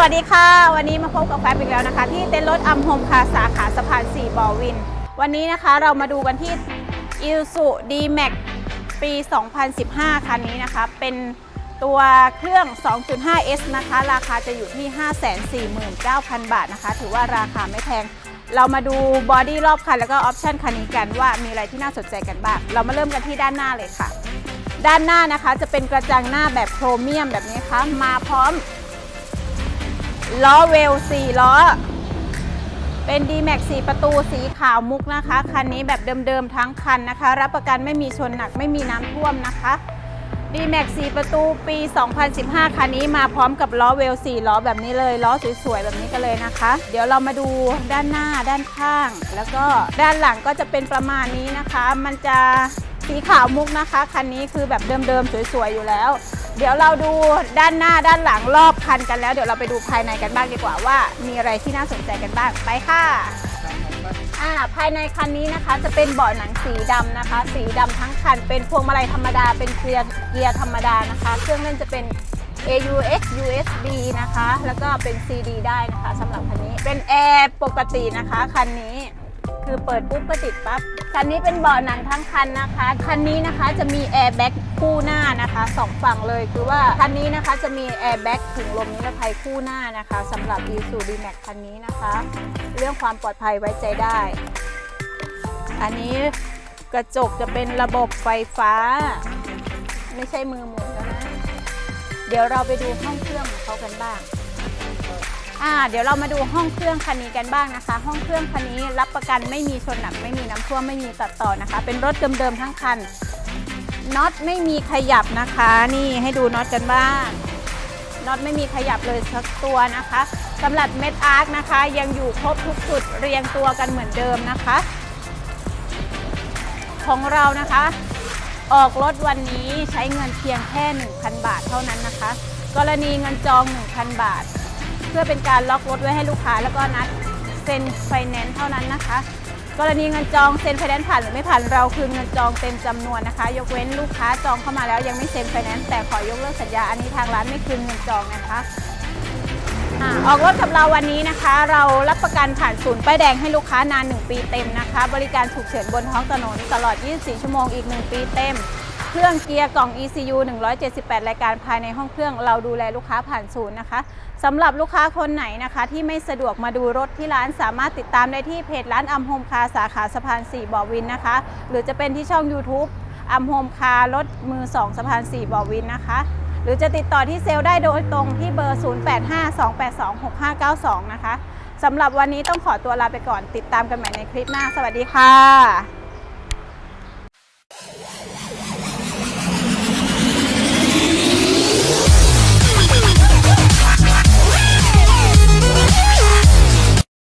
วัสดีค่ะ วันนี้มาพบกับแฟบอีกแล้วนะคะ ที่เต็นท์รถอัมโฮมคาสาขาสะพาน 4 บอวิน วันนี้นะคะเรามาดูกันที่ i l s u D-Max ปี 2015 คันนี้นะคะ เป็นตัวเครื่อง 2.5S นะคะ ราคาจะอยู่ที่ 549,000 บาทนะคะ ถือว่าราคาไม่แพง เรามาดูบอดี้รอบคันแล้วก็ออปชันคันนี้กันว่ามีอะไรที่น่าสนใจกันบ้าง เรามาเริ่มกันที่ด้านหน้าเลยค่ะ ด้านหน้านะคะจะเป็นกระจังหน้าแบบโครเมียมแบบนี้ค่ะมาพร้อม ล้อเวล4ล้อ เป็น D-Max 4ประตูสีขาวมุกนะคะ คันนี้แบบเดิมๆทั้งคันนะคะ รับประกันไม่มีชนหนักไม่มีน้ำท่วมนะคะ D-Max 4ประตูปี 2015 คันนี้มาพร้อมกับล้อเวล4ล้อแบบนี้เลยล้อสวยๆ แบบนี้กันเลยนะคะ เดี๋ยวเรามาดูด้านหน้าด้านข้าง แล้วก็ด้านหลังก็จะเป็นประมาณนี้นะคะ มันจะสีขาวมุกนะคะ คันนี้คือแบบเดิมๆ สวยๆ อยู่แล้ว เดี๋ยวเราดูด้านหน้าด้านหลังรอบคันกันแล้ว เดี๋ยวเราไปดูภายในกันบ้างดีกว่าว่า มีอะไรที่น่าสนใจกันบ้างไปค่ะอ่าภายในคันนี้นะคะจะเป็นเบาะหนังสีดำนะคะ สีดำทั้งคัน เป็นพวงมาลัยธรรมดาเป็นเกียร์เกียร์ธรรมดานะคะ เครื่องเล่นจะเป็น AUX USB นะคะ แล้วก็เป็น CD ได้นะคะสำหรับคันนี้เป็นแอร์ปกตินะคะคันนี้ คือเปิดปุ๊บก็ติดปั๊บ คันนี้เป็นเบาะหนังทั้งคันนะคะ คันนี้นะคะจะมีแอร์แบ็กคู่หน้านะคะสองฝั่งเลยคือว่าคันนี้นะคะจะมีแอร์แบ็กถุงลมนิรภัยคู่หน้านะคะสำหรับ i s u d m a x คันนี้นะคะ เรื่องความปลอดภัยไว้ใจได้ อันนี้กระจกจะเป็นระบบไฟฟ้า ไม่ใช่มือหมุนแล้วนะ เดี๋ยวเราไปดูห้องเครื่องของเขากันบ้าง อ่าเดี๋ยวเรามาดูห้องเครื่องคันนี้กันบ้างนะคะ ห้องเครื่องคันนี้รับประกันไม่มีชนหนักไม่มีน้ำท่วมไม่มีตัดต่อนะคะ เป็นรถเดิมๆทั้งคันน็อตไม่มีขยับนะคะ นี่ให้ดูน็อตกันบ้างน็อตไม่มีขยับเลยสักตัวนะคะสำหรับเม็ดอาร์คนะคะ ยังอยู่ครบทุกจุดเรียงตัวกันเหมือนเดิมนะคะ ของเรานะคะ ออกรถวันนี้ใช้เงินเพียงแค่ 1,000 บาทเท่านั้นนะคะ กรณีเงินจอง 1,000 บาท เพื่อเป็นการล็อกรถไว้ให้ลูกค้า แล้วก็นัดเซ็นไฟแนนซ์เท่านั้นนะคะ กรณีเงินจองเซ็นไฟแนนซ์ผ่านหรือไม่ผ่านเราคืนเงินจองเต็มจำนวนนะคะ ยกเว้นลูกค้าจองเข้ามาแล้วยังไม่เซ็นไฟแนนซ์แต่ขอยกเลิกสัญญาอันนี้ทางร้านไม่คืนเงินจองนะคะอออกรถกับเราวันนี้นะคะ เรารับประกันผ่านศูนย์ป้ายแดงให้ลูกค้านาน 1 ปีเต็มนะคะ บริการฉุกเฉินบนท้องถนนตลอด 24 ชั่วโมงอีก 1 ปีเต็ม เครื่องเกียร์กล่อง ECU 178 รายการภายในห้องเครื่องเราดูแลลูกค้าผ่านศูนย์นะคะสำหรับลูกค้าคนไหนนะคะ ที่ไม่สะดวกมาดูรถที่ร้านสามารถติดตามได้ที่เพจร้านอัมโฮมคาสาขาสะพาน 4บ่อวินนะคะ หรือจะเป็นที่ช่อง YouTube อัมโฮมคารถมือ 2สะพาน 4บ่อวินนะคะ หรือจะติดต่อที่เซลล์ได้โดยตรงที่เบอร์ 0852826592 นะคะสำหรับวันนี้ต้องขอตัวลาไปก่อนติดตามกันใหม่ในคลิปหน้า สวัสดีค่ะ